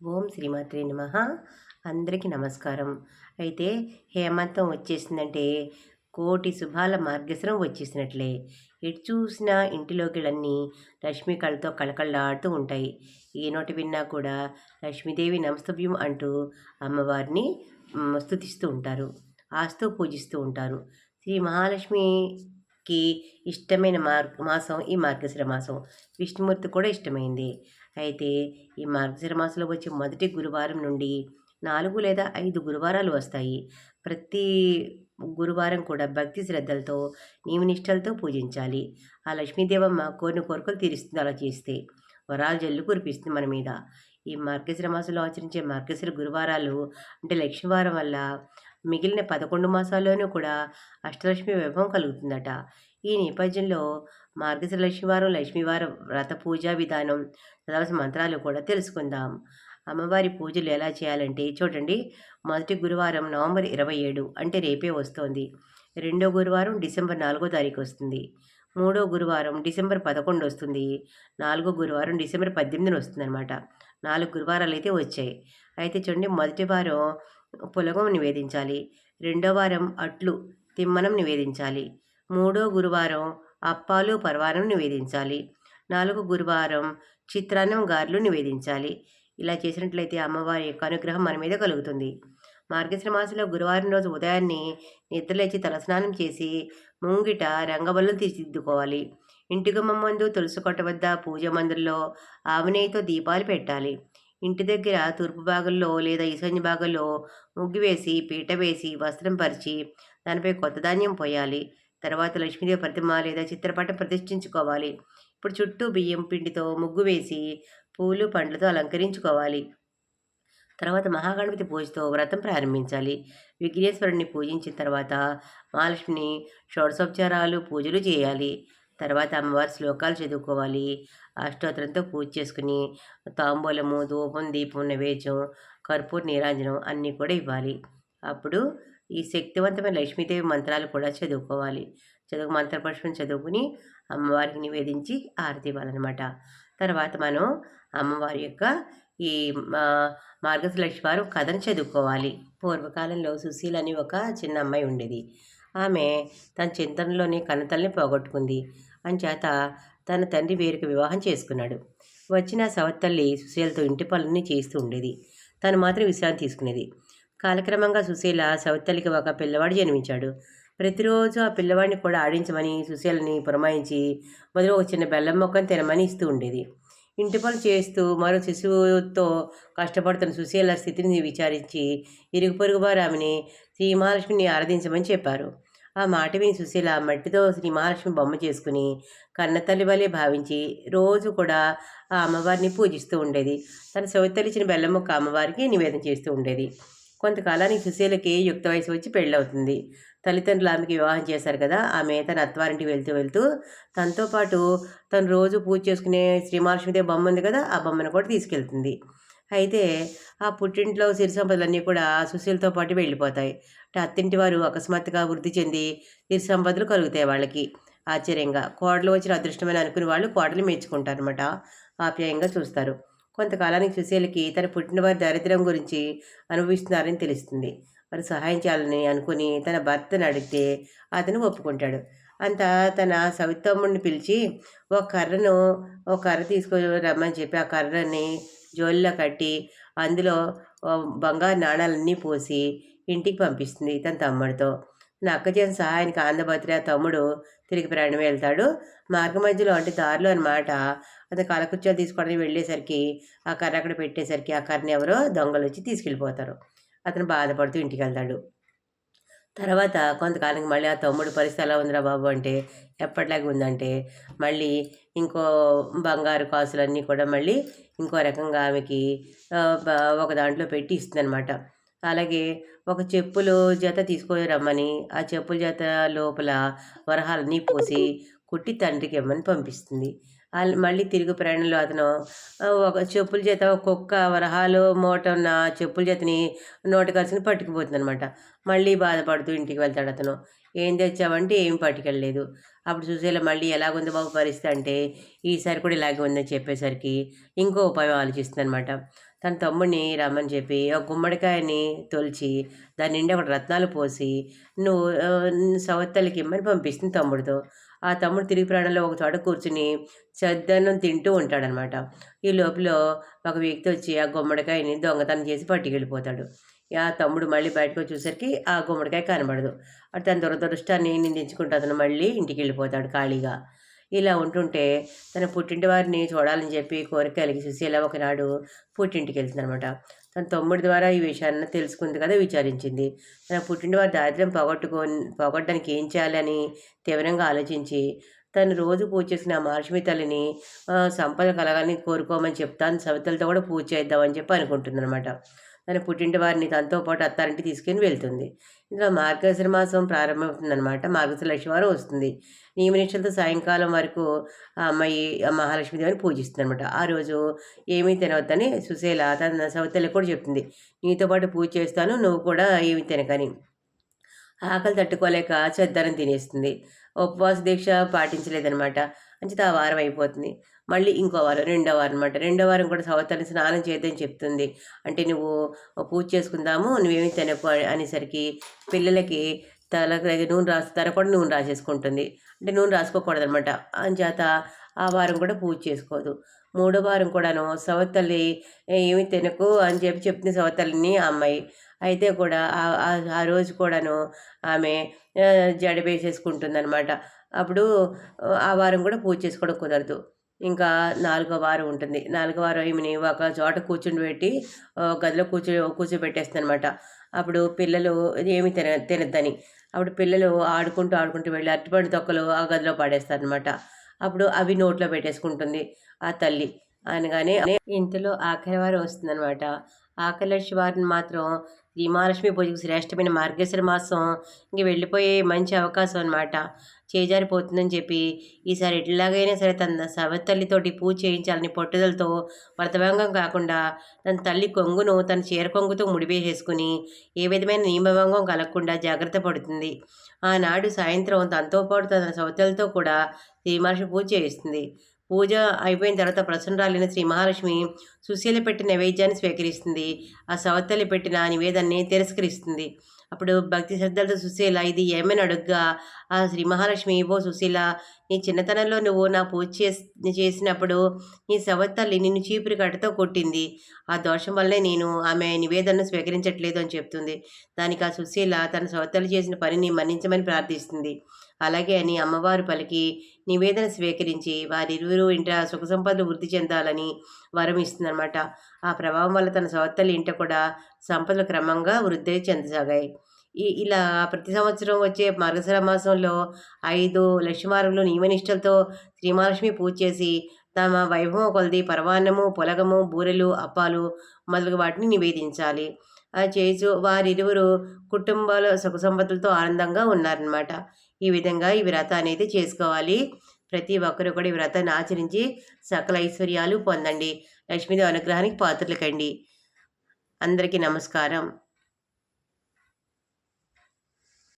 ఓం శ్రీమాత్రే నమ. అందరికీ నమస్కారం. అయితే హేమంతం వచ్చేసిందంటే కోటి శుభాల మార్గశరం వచ్చేసినట్లే. ఎటు చూసినా ఇంటిలోకిలన్నీ లక్ష్మీ కళతో కళకళలాడుతూ ఉంటాయి. ఏ నోటి విన్నా కూడా లక్ష్మీదేవి నమస్తభ్యం అంటూ అమ్మవారిని స్థుతిస్తూ స్తుతిస్తూ ఉంటారు. ఆస్తూ పూజిస్తూ ఉంటారు. శ్రీ మహాలక్ష్మికి ఇష్టమైన మార్ మాసం ఈ మార్గశిర మాసం. విష్ణుమూర్తి కూడా ఇష్టమైంది. అయితే ఈ మార్గశిర మాసంలో వచ్చే మొదటి గురువారం నుండి నాలుగు లేదా ఐదు గురువారాలు వస్తాయి. ప్రతి గురువారం కూడా భక్తి శ్రద్ధలతో నియమనిష్టలతో పూజించాలి. ఆ లక్ష్మీదేవమ్మ కోరిన కోరికలు తీరుస్తుంది అలా చేస్తే వరాలు జల్లు కురిపిస్తుంది మన మీద. ఈ మార్గశిర మాసంలో ఆచరించే మార్గశిర గురువారాలు అంటే లక్ష్మీవారం వల్ల మిగిలిన పదకొండు మాసాల్లోనూ కూడా అష్టలక్ష్మి వైభవం కలుగుతుందట. ఈ నేపథ్యంలో మార్గశిర లక్ష్మీవారం లక్ష్మీవారం వ్రత పూజా విధానం చదవలసిన మంత్రాలు కూడా తెలుసుకుందాం. అమ్మవారి పూజలు ఎలా చేయాలంటే చూడండి. మొదటి గురువారం నవంబర్ ఇరవై ఏడు అంటే రేపే వస్తోంది. రెండో గురువారం డిసెంబర్ నాలుగో తారీఖు వస్తుంది. మూడో గురువారం డిసెంబర్ పదకొండు వస్తుంది. నాలుగో గురువారం డిసెంబర్ పద్దెనిమిదిన వస్తుంది అనమాట నాలుగు గురువారాలు అయితే వచ్చాయి. అయితే చూడండి మొదటి వారం పులగం నివేదించాలి. రెండో వారం అట్లు తిమ్మనం నివేదించాలి. మూడో గురువారం అప్పాలు పర్వారం నివేదించాలి. నాలుగు గురువారం చిత్రాన్నం గారెలు నివేదించాలి. ఇలా చేసినట్లయితే అమ్మవారి యొక్క అనుగ్రహం మన మీద కలుగుతుంది. మార్గశ్ర మాసంలో గురువారం రోజు ఉదయాన్నే నిద్రలేచి తలస్నానం చేసి ముంగిట రంగబల్లు తీర్చిదిద్దుకోవాలి. ఇంటి గుమ్మం ముందు తులసి కొట్ట వద్ద పూజ మందుల్లో ఆవునేయితో దీపాలు పెట్టాలి. ఇంటి దగ్గర తూర్పు భాగంలో లేదా ఈశాన్య భాగంలో ముగ్గు వేసి పీట వేసి వస్త్రం పరిచి దానిపై కొత్త ధాన్యం పోయాలి. తర్వాత లక్ష్మీదేవి ప్రతిమ లేదా చిత్రపటం ప్రతిష్ఠించుకోవాలి. ఇప్పుడు చుట్టూ బియ్యం పిండితో ముగ్గు వేసి పూలు పండ్లతో అలంకరించుకోవాలి. తర్వాత మహాగణపతి పూజతో వ్రతం ప్రారంభించాలి. విఘ్నేశ్వరుణ్ణి పూజించిన తర్వాత మహాలక్ష్మిని షోడశోపచారాలు పూజలు చేయాలి. తర్వాత అమ్మవారి శ్లోకాలు చదువుకోవాలి. అష్టోత్తరంతో పూజ చేసుకుని తాంబూలము ధూపం దీపం నైవేద్యం కర్పూర నీరాంజనం అన్నీ కూడా ఇవ్వాలి. అప్పుడు ఈ శక్తివంతమైన లక్ష్మీదేవి మంత్రాలు కూడా చదువుకోవాలి. చదువు మంత్రపుష్పం చదువుకుని అమ్మవారికి నివేదించి ఆరతి ఇవ్వాలన్నమాట. తర్వాత మనం అమ్మవారి యొక్క ఈ మా వారు కథను చదువుకోవాలి. పూర్వకాలంలో సుశీల్ అని ఒక చిన్న అమ్మాయి ఉండేది. ఆమె తన చింతనలోని కన్నతల్ని పోగొట్టుకుంది. అంచేత తన తండ్రి వేరుకు వివాహం చేసుకున్నాడు. వచ్చిన సవత్తల్లి సుశీలతో ఇంటి పనులన్నీ చేస్తూ ఉండేది. తను మాత్రం విశ్రాంతి తీసుకునేది. కాలక్రమంగా సుశీల సవత్తల్లికి ఒక పిల్లవాడు జన్మించాడు. ప్రతిరోజు ఆ పిల్లవాడిని కూడా ఆడించమని సుశీలని పురమాయించి మొదలు ఒక చిన్న బెల్లం మొక్కను తినమని ఇస్తూ ఉండేది. ఇంటి పనులు చేస్తూ మరో శిశువుతో కష్టపడుతున్న సుశీల స్థితిని విచారించి ఇరుగు పొరుగు వారు ఆమెని శ్రీ మహాలక్ష్మిని ఆరాధించమని చెప్పారు. ఆ మాట విని సుశీల మట్టితో శ్రీ మహాలక్ష్మి బొమ్మ చేసుకుని కన్నతల్లి వలె భావించి రోజు కూడా ఆ అమ్మవారిని పూజిస్తూ ఉండేది. తన సవితలిచ్చిన బెల్లం మొక్క అమ్మవారికి నివేదన చేస్తూ ఉండేది. కొంతకాలానికి సుశీలకి యుక్త వయసు వచ్చి పెళ్ళవుతుంది. తల్లిదండ్రులు ఆమెకి వివాహం చేశారు కదా ఆమె తన అత్వారింటికి వెళ్తూ వెళ్తూ తనతో పాటు తను రోజు పూజ చేసుకునే శ్రీమహాలక్ష్మిదే బొమ్మ ఉంది కదా ఆ బొమ్మను కూడా తీసుకెళ్తుంది. అయితే ఆ పుట్టింట్లో సిరి సంపదలన్నీ కూడా సుశీలతో పాటు వెళ్ళిపోతాయి. అంటే అత్తింటి వారు అకస్మాత్తుగా వృద్ధి చెంది సిరి సంపదలు కలుగుతాయి వాళ్ళకి. ఆశ్చర్యంగా కోడలు వచ్చిన అదృష్టమని అనుకుని వాళ్ళు కోడలు మెచ్చుకుంటారనమాట ఆప్యాయంగా చూస్తారు. కొంతకాలానికి సుశీలకి తన పుట్టినవారి దారిద్ర్యం గురించి అనుభవిస్తున్నారని తెలుస్తుంది. వారు సహాయం చేయాలని అనుకుని తన భర్తను అడిగితే అతను ఒప్పుకుంటాడు. అంత తన సవితమ్ముడిని పిలిచి ఒక కర్రను ఒక కర్ర తీసుకొని రమ్మని చెప్పి ఆ కర్రని జోలిలో కట్టి అందులో బంగారు నాణాలన్నీ పోసి ఇంటికి పంపిస్తుంది తన తమ్ముడితో. నా అక్క చేసిన సహాయానికి ఆంధ్రభద్ర తమ్ముడు తిరిగి ప్రయాణం వెళ్తాడు. మార్గ మధ్యలో అంటే దారిలో అనమాట అతను కాలకుర్చాలు తీసుకోవడానికి వెళ్ళేసరికి ఆ కర్ర అక్కడ పెట్టేసరికి ఆ కర్రని ఎవరో దొంగలు వచ్చి తీసుకెళ్ళిపోతారు. అతను బాధపడుతూ ఇంటికి వెళ్తాడు. తర్వాత కొంతకాలానికి మళ్ళీ ఆ తమ్ముడు పరిస్థితి ఎలా ఉందిరా బాబు అంటే ఎప్పటిలాగా ఉందంటే మళ్ళీ ఇంకో బంగారు కాసులన్నీ కూడా మళ్ళీ ఇంకో రకంగా ఆమెకి ఒక దాంట్లో పెట్టి ఇస్తుందన్నమాట. అలాగే ఒక చెప్పులు జత తీసుకొని రమ్మని ఆ చెప్పుల జత లోపల వరహాలన్నీ పోసి కుట్టి తండ్రికి ఇమ్మని పంపిస్తుంది. వాళ్ళు మళ్ళీ తిరుగు ప్రయాణంలో అతను ఒక చెప్పుల చేత ఒక్కొక్క వరహాలు మూట ఉన్న చెప్పుల చేతని నోట కలిసి పట్టుకుపోతుందనమాట మళ్ళీ బాధపడుతూ ఇంటికి వెళ్తాడు అతను. ఏం తెచ్చావంటే ఏం పట్టుకెళ్ళలేదు. అప్పుడు చూసేలా మళ్ళీ ఎలాగుంది బాబు పరిస్థితి అంటే ఈసారి కూడా ఇలాగే ఉందని చెప్పేసరికి ఇంకో ఉపాయం ఆలోచిస్తుంది అనమాట తన తమ్ముడిని రమ్మని చెప్పి ఒక గుమ్మడికాయని తొలిచి దాని నిండా ఒక రత్నాలు పోసి నువ్వు సవత్తలకి ఇమ్మని పంపిస్తుంది తమ్ముడితో. ఆ తమ్ముడు తిరిగి ప్రాణంలో ఒక చోట కూర్చుని చద్దన్నం తింటూ ఉంటాడనమాట. ఈ లోపల ఒక వ్యక్తి వచ్చి ఆ గుమ్మడికాయని దొంగతనం చేసి పట్టుకెళ్ళిపోతాడు. ఆ తమ్ముడు మళ్ళీ బయటకు వచ్చేసరికి ఆ గుమ్మడికాయ కనబడదు. అటు తన దురదృష్టాన్ని నిందించుకుంటూ అతను మళ్ళీ ఇంటికి వెళ్ళిపోతాడు ఖాళీగా. ఇలా ఉంటుంటే తన పుట్టింటి వారిని చూడాలని చెప్పి కోరిక కలిగి సుశీల ఒకనాడు పుట్టింటికి వెళ్తుంది అనమాట తన తమ్ముడి ద్వారా ఈ విషయాన్ని తెలుసుకుంది కదా విచారించింది. తన పుట్టింటి వారి దారిద్ర్యం పోగొట్టుకో పోగొట్టడానికి ఏం చేయాలని తీవ్రంగా ఆలోచించి తను రోజు పూజ చేసిన ఆ తల్లిని సంపద కలగాలని కోరుకోమని చెప్తాను సవితలతో కూడా పూజ చేద్దామని చెప్పి అనుకుంటుంది అనమాట తన పుట్టింటి వారిని తనతో పాటు అత్తారింటికి తీసుకుని వెళ్తుంది. ఇందులో మార్గశిర మాసం ప్రారంభమవుతుందన్నమాట. మార్గశిర లక్ష్మివారం వస్తుంది. నియమనిష్టలతో సాయంకాలం వరకు ఆ అమ్మాయి మహాలక్ష్మీదేవిని పూజిస్తుంది అనమాట ఆ రోజు ఏమీ తినవద్దని సుశీల తన సవితలకు కూడా చెప్తుంది. నీతో పాటు పూజ చేస్తాను నువ్వు కూడా ఏమి తినకని. ఆకలి తట్టుకోలేక చెద్దరం తినేస్తుంది. ఉపవాస దీక్ష పాటించలేదనమాట అంచేత ఆ వారం అయిపోతుంది. మళ్ళీ ఇంకో వారం రెండో వారం అనమాట రెండో వారం కూడా సవతల్ని స్నానం చేద్దని చెప్తుంది. అంటే నువ్వు పూజ చేసుకుందాము నువ్వేమి తినకు అనేసరికి పిల్లలకి తలకు నూనె రాసి తన కూడా నూనె రాసేసుకుంటుంది. అంటే నూనె రాసుకోకూడదు అనమాట అంచేత ఆ వారం కూడా పూజ చేసుకోదు. మూడో వారం కూడాను సవతల్లి ఏమి తినకు అని చెప్పి చెప్తుంది సవతల్లిని ఆ అమ్మాయి. అయితే కూడా ఆ- రోజు కూడాను ఆమె జడ వేసేసుకుంటుంది అనమాట అప్పుడు ఆ వారం కూడా పూజ చేసుకోవడం కుదరదు. ఇంకా నాలుగో వారం ఉంటుంది. నాలుగో వారం ఈమెని ఒక చోట కూర్చుని పెట్టి గదిలో కూర్చో కూర్చోబెట్టేస్తుంది అనమాట అప్పుడు పిల్లలు ఏమి తిన తినద్దని. అప్పుడు పిల్లలు ఆడుకుంటూ ఆడుకుంటూ వెళ్ళి అరటిపండు తొక్కలు ఆ గదిలో పడేస్తారనమాట అప్పుడు అవి నోట్లో పెట్టేసుకుంటుంది ఆ తల్లి అనగానే ఇంతలో ఆఖరి వారం వస్తుందనమాట ఆఖరి వారిని మాత్రం శ్రీ మహాలక్ష్మి పూజకు శ్రేష్టమైన మార్గశిర మాసం ఇంక వెళ్ళిపోయే మంచి అవకాశం అనమాట చేజారిపోతుందని చెప్పి ఈసారి ఎట్లాగైనా సరే తన సవతల్లితోటి పూజ చేయించాలని పట్టుదలతో వ్రతభంగం కాకుండా తన తల్లి కొంగును తన చీర కొంగుతో ముడివేసేసుకుని ఏ విధమైన నియమభంగం కలగకుండా జాగ్రత్త పడుతుంది. ఆనాడు సాయంత్రం తనతో పాటు తన సవతలతో కూడా శ్రీమహర్షి పూజ చేయిస్తుంది. పూజ అయిపోయిన తర్వాత ప్రసన్నరాలైన శ్రీ మహాలక్ష్మి సుశీల పెట్టిన నైవేద్యాన్ని స్వీకరిస్తుంది. ఆ సవతల్లి పెట్టిన నివేదాన్ని తిరస్కరిస్తుంది. అప్పుడు భక్తి శ్రద్ధలతో సుశీల ఇది ఏమైనా అడుగ్గా? ఆ శ్రీ మహాలక్ష్మి ఓ సుశీల నీ చిన్నతనంలో నువ్వు నా పూజ చేసి చేసినప్పుడు నీ సవతల్లి నిన్ను చీపురి కట్టతో కొట్టింది. ఆ దోషం వల్లే నేను ఆమె నివేదనను స్వీకరించట్లేదు అని చెప్తుంది. దానికి ఆ సుశీల తన సవతల్లి చేసిన పనిని మన్నించమని ప్రార్థిస్తుంది. అలాగే అని అమ్మవారు పలికి నివేదన స్వీకరించి వారిరువురు ఇంట సుఖ సంపదలు వృద్ధి చెందాలని వరం ఇస్తుందన్నమాట. ఆ ప్రభావం వల్ల తన సవతల్లి ఇంట కూడా సంపదలు క్రమంగా వృద్ధి చెందసాగాయి. ఈ ఇలా ప్రతి సంవత్సరం వచ్చే మార్గశిర మాసంలో ఐదు లక్ష్మీవారంలో నియమనిష్టలతో శ్రీమహాలక్ష్మి పూజ చేసి తమ వైభవం కొలది పరమాన్నము పొలగము బూరెలు అప్పాలు మొదలగు వాటిని నివేదించాలి. చేసు వారిరువురు కుటుంబాల సుఖ సంపత్తులతో ఆనందంగా ఉన్నారనమాట ఈ విధంగా ఈ వ్రత అనేది చేసుకోవాలి. ప్రతి ఒక్కరు కూడా ఈ వ్రతాన్ని ఆచరించి సకల ఐశ్వర్యాలు పొందండి. లక్ష్మీదేవి అనుగ్రహానికి పాత్రలు కండి. అందరికీ నమస్కారం.